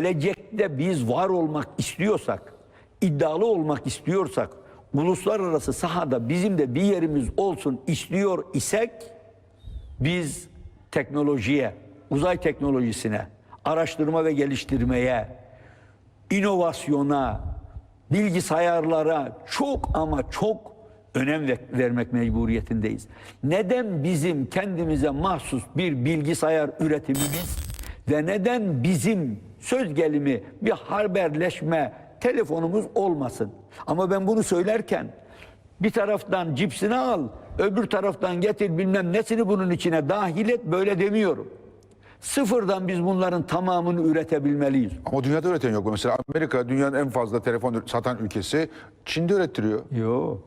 Gelecekte biz var olmak istiyorsak, iddialı olmak istiyorsak, uluslararası sahada bizim de bir yerimiz olsun istiyor isek, biz teknolojiye, uzay teknolojisine, araştırma ve geliştirmeye, inovasyona, bilgisayarlara çok ama çok önem ve- vermek mecburiyetindeyiz. Neden bizim kendimize mahsus bir bilgisayar üretimimiz ve neden bizim söz gelimi bir haberleşme telefonumuz olmasın? Ama ben bunu söylerken bir taraftan cipsini al, öbür taraftan getir bilmem nesini bunun içine dahil et böyle demiyorum. Sıfırdan biz bunların tamamını üretebilmeliyiz. Ama dünyada üreten yok. Mesela Amerika dünyanın en fazla telefon satan ülkesi. Çin'de ürettiriyor. Yok.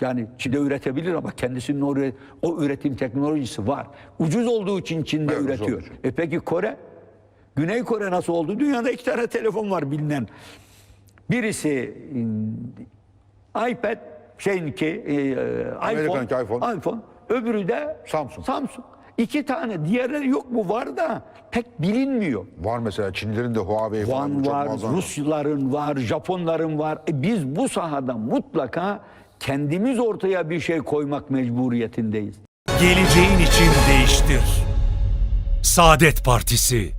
Yani Çin'de üretebilir ama kendisinin o, üre- o üretim teknolojisi var. Ucuz olduğu için Çin'de Evet, üretiyor. E peki Kore? Güney Kore nasıl oldu? Dünyada iki tane telefon var bilinen. Birisi mm, iPad, şeyinki e, iPhone, iPhone. iPhone. Öbürü de Samsung. Samsung. İki tane. Diğerleri yok mu? Var da pek bilinmiyor. Var mesela Çinlilerin de Huawei falan. Van çok var. Rusların var, Japonların var. E biz bu sahada mutlaka kendimiz ortaya bir şey koymak mecburiyetindeyiz. Geleceğin için değiştir. Saadet Partisi.